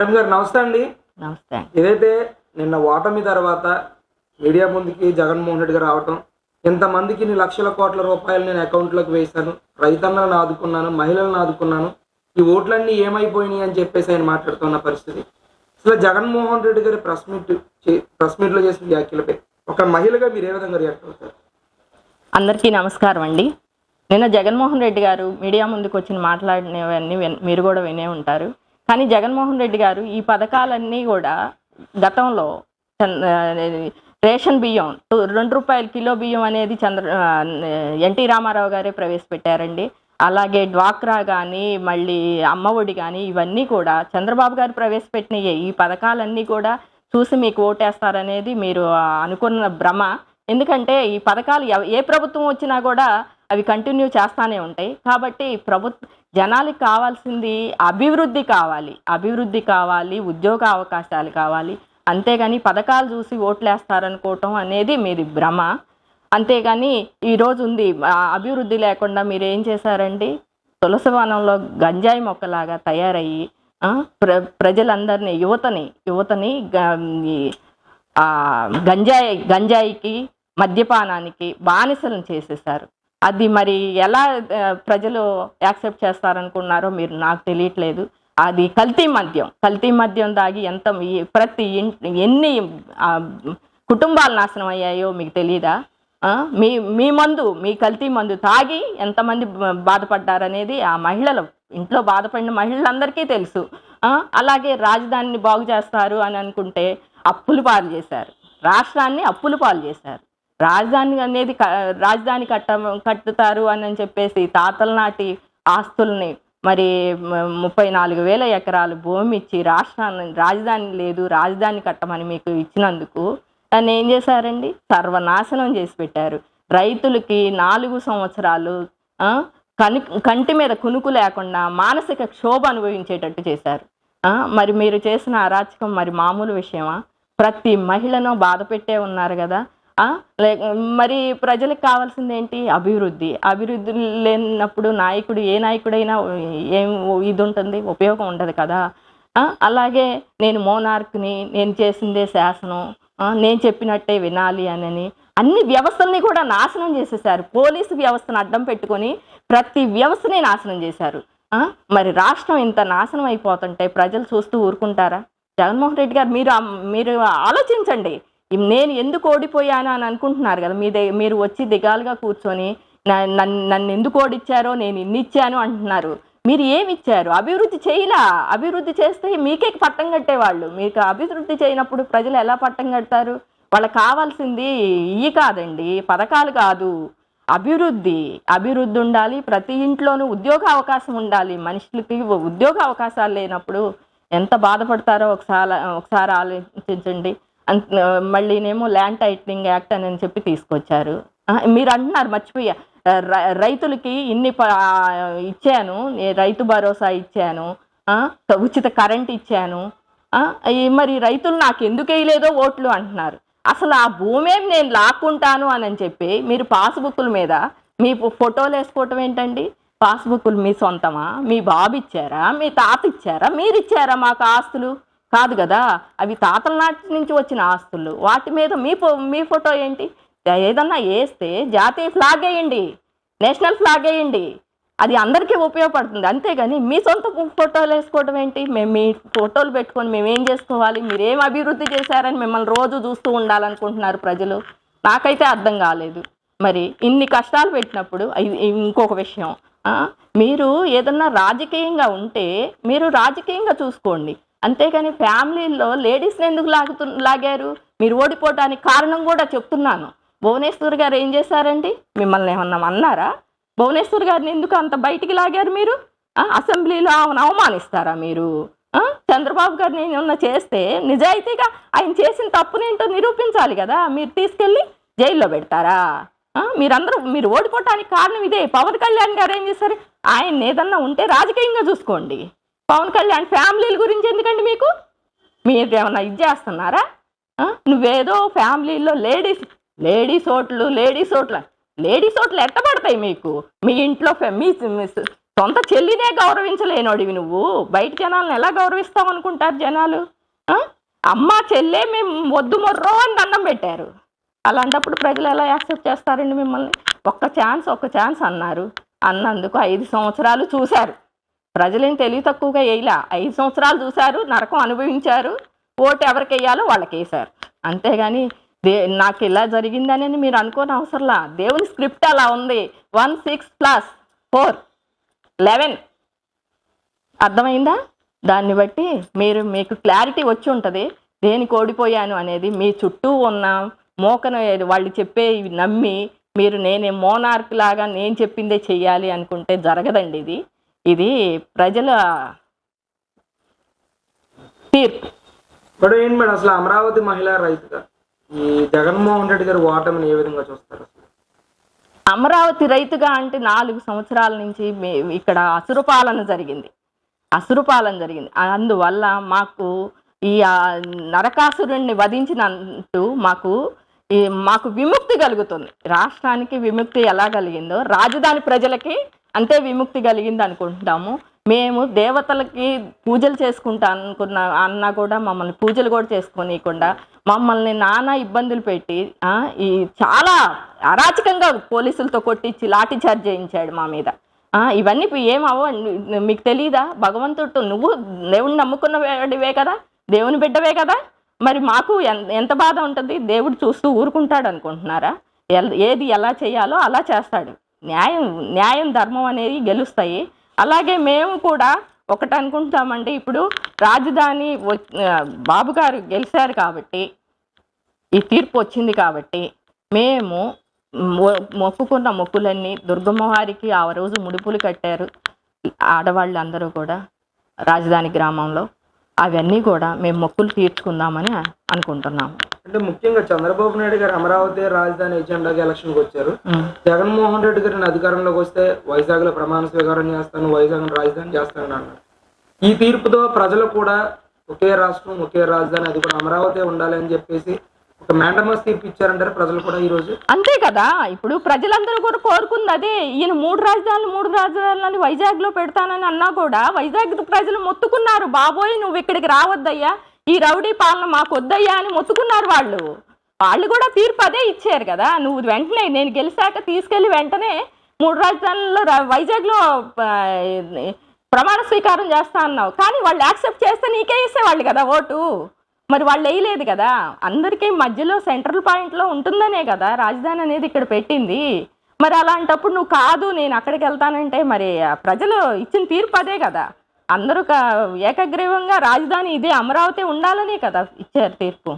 Madam గారు నమస్తే అండి. నమస్తే ఏదైతే నిన్న ఓటమి తర్వాత మీడియా ముందుకి జగన్మోహన్ రెడ్డి గారు రావటం ఇంతమందికి ఇన్ని లక్షల కోట్ల రూపాయలు నేను అకౌంట్లోకి వేశాను రైతన్నలను ఆదుకున్నాను మహిళలను ఆదుకున్నాను ఈ ఓట్లన్నీ ఏమైపోయినాయి అని చెప్పేసి ఆయన మాట్లాడుతున్న పరిస్థితి. అసలు జగన్మోహన్ రెడ్డి గారి ప్రెస్ మీట్ ప్రెస్ మీట్లో చేసిన వ్యాఖ్యలపై ఒక మహిళగా మీరు ఏ విధంగా రియాక్ట్ అవుతారు? అందరికీ నమస్కారం అండి. నిన్న జగన్మోహన్ రెడ్డి గారు మీడియా ముందుకు వచ్చి మాట్లాడినవన్నీ విన్- మీరు కూడా వినే ఉంటారు. కానీ జగన్మోహన్ రెడ్డి గారు ఈ పథకాలన్నీ కూడా గతంలో రేషన్ బియ్యం రెండు రూపాయల కిలో బియ్యం అనేది చంద్ర ఎన్టీ రామారావు గారే ప్రవేశపెట్టారండి. అలాగే డ్వాక్రా కానీ మళ్ళీ అమ్మఒడి కానీ ఇవన్నీ కూడా చంద్రబాబు గారు ప్రవేశపెట్టినయే. ఈ పథకాలన్నీ కూడా చూసి మీకు ఓటేస్తారనేది మీరు అనుకున్న భ్రమ. ఎందుకంటే ఈ పథకాలు ఏ ప్రభుత్వం వచ్చినా కూడా అవి కంటిన్యూ చేస్తానే ఉంటాయి. కాబట్టి ప్రభుత్వ జనాలకు కావాల్సింది అభివృద్ధి కావాలి. అభివృద్ధి కావాలి ఉద్యోగ అవకాశాలు కావాలి. అంతేగాని పథకాలు చూసి ఓట్లేస్తారనుకోవటం అనేది మీది భ్రమ. అంతేగాని ఈరోజు ఉంది అభివృద్ధి లేకుండా మీరు ఏం చేశారండి తులసివనంలో గంజాయి మొక్కలాగా తయారయ్యి ప్ర ప్రజలందరినీ యువతని యువతని గ- గంజాయి గంజాయికి మద్యపానానికి బానిసలను చేసేసారు అది మరి ఎలా ప్రజలు యాక్సెప్ట్ చేస్తారనుకున్నారో మీరు నాకు తెలియట్లేదు. అది కల్తీ మద్యం. కల్తీ మద్యం దాగి ఎంత ప్రతి ఎన్ని కుటుంబాలు నాశనం అయ్యాయో మీకు తెలియదా మీ మీ మందు మీ కల్తీ మందు తాగి ఎంతమంది బాధపడ్డారనేది ఆ మహిళలు ఇంట్లో బాధపడిన మహిళలందరికీ తెలుసు. అలాగే రాజధానిని బాగు చేస్తారు అని అనుకుంటే అప్పులు పాలు చేశారు. రాష్ట్రాన్ని అప్పులు పాలు చేశారు. రాజధాని అనేది రాజధాని కట్ట కట్టుతారు అని చెప్పేసి తాతల నాటి ఆస్తుల్ని మరి ముప్పై నాలుగు వేల ఎకరాలు భూమి ఇచ్చి రాష్ట్రాన్ని రాజధాని లేదు రాజధాని కట్టమని మీకు ఇచ్చినందుకు దాన్ని ఏం చేశారండి? సర్వనాశనం చేసి పెట్టారు. రైతులకి నాలుగు సంవత్సరాలు ఆ, కంటి మీద కునుకు లేకుండా మానసిక క్షోభ అనుభవించేటట్టు చేశారు. మరి మీరు చేసిన అరాచకం మరి మామూలు విషయమా? ప్రతి మహిళను బాధ పెట్టే ఉన్నారు కదా. మరి ప్రజలకు కావాల్సింది ఏంటి అభివృద్ధి. అభివృద్ధి లేనప్పుడు నాయకుడు ఏ నాయకుడైనా ఏం ఇది ఉంటుంది ఉపయోగం ఉండదు కదా? అలాగే నేను మోనార్క్ని నేను చేసిందే శాసనం నేను చెప్పినట్టే వినాలి అని అన్ని వ్యవస్థల్ని కూడా నాశనం చేసేసారు పోలీసు వ్యవస్థను అడ్డం పెట్టుకొని ప్రతి వ్యవస్థని నాశనం చేశారు. మరి రాష్ట్రం ఇంత నాశనం అయిపోతుంటే ప్రజలు చూస్తూ ఊరుకుంటారా? జగన్మోహన్ రెడ్డి గారు మీరు మీరు ఆలోచించండి. నేను ఎందుకు ఓడిపోయాను అని అనుకుంటున్నారు కదా. మీ మీరు వచ్చి దిగాలుగా కూర్చొని నన్ను నన్ను ఎందుకు ఓడిచ్చారో నేను ఇన్ని ఇచ్చాను అంటున్నారు. మీరు ఏమి ఇచ్చారు? అభివృద్ధి చేయలా? అభివృద్ధి చేస్తే మీకే పట్టం కట్టేవాళ్ళు. మీకు అభివృద్ధి చేయనప్పుడు ప్రజలు ఎలా పట్టం కడతారు? వాళ్ళకి కావాల్సింది ఇవి కాదండి పథకాలు కాదు. అభివృద్ధి అభివృద్ధి ఉండాలి ప్రతి ఇంట్లోనూ ఉద్యోగ అవకాశం ఉండాలి. మనుషులకి ఉద్యోగ అవకాశాలు లేనప్పుడు ఎంత బాధపడతారో ఒకసారి ఒకసారి ఆలోచించండి. మళ్ళీనేమో ల్యాండ్ టైటిలింగ్ యాక్ట్ అని చెప్పి తీసుకొచ్చారు. మీరు అంటున్నారు మర్చిపోయా. రైతులకి ఇన్ని ఇచ్చాను రైతు భరోసా ఇచ్చాను ఉచిత కరెంట్ ఇచ్చాను మరి రైతులు నాకు ఎందుకు వేయలేదో ఓట్లు అంటున్నారు. అసలు ఆ భూమేం నేను లాక్కుంటాను అని చెప్పి మీరు పాస్బుక్ల మీద మీ ఫోటోలు వేసుకోవటం ఏంటండి? పాస్బుక్లు మీ సొంతమా? మీ బాబు ఇచ్చారా? మీ తాత ఇచ్చారా? మీరు ఇచ్చారా మాకు ఆస్తులు? కాదు కదా? అవి తాతల నాటి నుంచి వచ్చిన ఆస్తులు. వాటి మీద మీ ఫో మీ ఫోటో ఏంటి? ఏదన్నా వేస్తే జాతీయ ఫ్లాగ్ వేయండి. నేషనల్ ఫ్లాగ్ వేయండి. అది అందరికీ ఉపయోగపడుతుంది. అంతేగాని మీ సొంత ఫోటోలు వేసుకోవడం ఏంటి? మేము మీ ఫోటోలు పెట్టుకొని మేము ఏం చేసుకోవాలి? మీరు ఏం అభివృద్ధి చేశారని మిమ్మల్ని రోజు చూస్తూ ఉండాలనుకుంటున్నారు ప్రజలు. నాకైతే అర్థం కాలేదు. మరి ఇన్ని కష్టాలు పెట్టినప్పుడు ఇంకొక విషయం. మీరు ఏదన్నా రాజకీయంగా ఉంటే మీరు రాజకీయంగా చూసుకోండి. అంతేకాని ఫ్యామిలీల్లో లేడీస్ని ఎందుకు లాగుతు లాగారు? మీరు ఓడిపోవడానికి కారణం కూడా చెప్తున్నాను. భువనేశ్వర్ గారు ఏం చేశారండి? మిమ్మల్ని ఏమన్నా అన్నారా? భువనేశ్వర్ గారిని ఎందుకు అంత బయటికి లాగారు మీరు? అసెంబ్లీలో ఆమెను అవమానిస్తారా మీరు? చంద్రబాబు గారిని ఏమన్నా చేస్తే నిజాయితీగా ఆయన చేసిన తప్పునేంటో నిరూపించాలి కదా. మీరు తీసుకెళ్ళి జైల్లో పెడతారా? మీరందరూ మీరు ఓడిపోవటానికి కారణం ఇదే. పవన్ కళ్యాణ్ గారు ఏం చేశారు? ఆయన ఏదన్నా ఉంటే రాజకీయంగా చూసుకోండి. పవన్ కళ్యాణ్ ఫ్యామిలీల గురించి ఎందుకండి మీకు? మీరు ఏమన్నా ఇది చేస్తున్నారా? నువ్వేదో ఫ్యామిలీలో లేడీస్ లేడీస్ ఓట్లు లేడీస్ ఓట్ల లేడీస్ ఓట్లు ఎట్టబడతాయి మీకు? మీ ఇంట్లో ఫె- మీ సొంత చెల్లినే గౌరవించలేనోడివి నువ్వు. బయట జనాలను ఎలా గౌరవిస్తావు అనుకుంటారు జనాలు? అమ్మ చెల్లే మేము వద్దు మొర్రో అని దండం పెట్టారు. అలాంటప్పుడు ప్రజలు ఎలా యాక్సెప్ట్ చేస్తారండి మిమ్మల్ని? ఒక్క ఛాన్స్ ఒక్క ఛాన్స్ అన్నారు. అన్నందుకు ఐదు సంవత్సరాలు చూశారు. ప్రజలేం తెలివి తక్కువగా వేయలా. ఐదు సంవత్సరాలు చూశారు నరకం అనుభవించారు. ఓటు ఎవరికి వేయాలో వాళ్ళకి వేశారు. అంతేగాని దే నాకు ఇలా జరిగిందని మీరు అనుకోని అవసరంలా. దేవుని స్క్రిప్ట్ అలా ఉంది. One six plus four eleven. అర్థమైందా? దాన్ని బట్టి మీరు మీకు క్లారిటీ వచ్చి ఉంటుంది. దేనికి ఓడిపోయాను అనేది మీ చుట్టూ ఉన్న మోకను వాళ్ళు చెప్పే నమ్మి మీరు నేనే మోనార్క్ లాగా నేను చెప్పిందే చెయ్యాలి అనుకుంటే జరగదండి ఇది. ఇది ప్రజల తీర్పు. ఇప్పుడు ఏంటి మేడం అసలు అమరావతి మహిళా రైతుగా ఈ జగన్మోహన్ రెడ్డి గారు ఓటమిని ఏ విధంగా చూస్తారు అమరావతి రైతుగా అంటే నాలుగు సంవత్సరాల నుంచి ఇక్కడ అసురుపాలన జరిగింది. అసురుపాలన జరిగింది. అందువల్ల మాకు ఈ నరకాసురుణ్ణి వధించినంటూ మాకు మాకు విముక్తి కలుగుతుంది. రాష్ట్రానికి విముక్తి ఎలా కలిగిందో రాజధాని ప్రజలకి అంతే విముక్తి కలిగింది అనుకుంటాము మేము దేవతలకి పూజలు చేసుకుంటా అనుకున్న అన్న కూడా మమ్మల్ని పూజలు కూడా చేసుకోనీయకుండా మమ్మల్ని నానా ఇబ్బందులు పెట్టి ఆ, ఈ చాలా అరాచకంగా పోలీసులతో కొట్టించి లాఠీ చార్జ్ చేయించాడు మా మీద. ఆ, ఇవన్నీ ఏం ఏమవ మీకు తెలియదా భగవంతుడు నువ్వు దేవుడిని నమ్ముకున్న వాడివే కదా? దేవుని బిడ్డవే కదా? మరి మాకు ఎంత బాధ ఉంటుంది? దేవుడు చూస్తూ ఊరుకుంటాడు అనుకుంటున్నారా ఏది ఎలా చేయాలో అలా చేస్తాడు. న్యాయం న్యాయం ధర్మం అనేది గెలుస్తాయి. అలాగే మేము కూడా ఒకటి అనుకుంటామండి ఇప్పుడు రాజధాని బాబు గారు గెలిచారు కాబట్టి ఈ తీర్పు వచ్చింది కాబట్టి మేము మొ- మొక్కుకున్న మొక్కులన్నీ దుర్గమ్మ వారికి ఆ రోజు ముడుపులు కట్టారు ఆడవాళ్ళు అందరూ కూడా రాజధాని గ్రామంలో. అవన్నీ కూడా మేము మొక్కులు తీర్చుకుందామని అనుకుంటున్నాము. అంటే ముఖ్యంగా చంద్రబాబు నాయుడు గారు అమరావతి రాజధాని ఎజెండాగా ఎలక్షన్కి వచ్చారు. జగన్మోహన్ రెడ్డి గారిని అధికారంలోకి వస్తే వైజాగ్లో ప్రమాణ స్వీకారం చేస్తాను వైజాగ్ రాజధాని చేస్తానని అన్నారు. ఈ తీర్పుతో ప్రజలు కూడా ఒకే రాష్ట్రం ఒకే రాజధాని అది కూడా అమరావతి ఉండాలి అని చెప్పేసి ఒక మ్యాండమస్ తీర్పు ఇచ్చారంటారు ప్రజలు కూడా ఈ రోజు అంతే కదా? ఇప్పుడు ప్రజలందరూ కూడా కోరుకుంది అదే ఈయన మూడు రాజధానులు మూడు రాజధానులని వైజాగ్లో పెడతానని అన్నా కూడా వైజాగ్ ప్రజలు మొత్తుకున్నారు. బాబోయ్ నువ్వు ఇక్కడికి రావద్దయ్యా. ఈ రౌడీ పాలన మాకు వద్దయ్యా అని మొత్తుకున్నారు వాళ్ళు. వాళ్ళు కూడా తీర్పు అదే ఇచ్చారు కదా. నువ్వు వెంటనే నేను గెలిచాక తీసుకెళ్ళి వెంటనే మూడు రాజధానుల్లో వైజాగ్లో ప్రమాణ స్వీకారం చేస్తా అన్నావు. కానీ వాళ్ళు యాక్సెప్ట్ చేస్తే నీకే ఇచ్చేవాళ్ళు కదా ఓటు. మరి వాళ్ళు వేయలేదు కదా. అందరికీ మధ్యలో సెంట్రల్ పాయింట్లో ఉంటుందనే కదా రాజధాని అనేది ఇక్కడ పెట్టింది. మరి అలాంటప్పుడు నువ్వు కాదు నేను అక్కడికి వెళ్తానంటే మరి ప్రజలు ఇచ్చిన తీర్పు అదే కదా. అందరూ ఏకగ్రీవంగా రాజధాని ఇదే అమరావతి ఉండాలనే కదా ఇచ్చారు తీర్పు.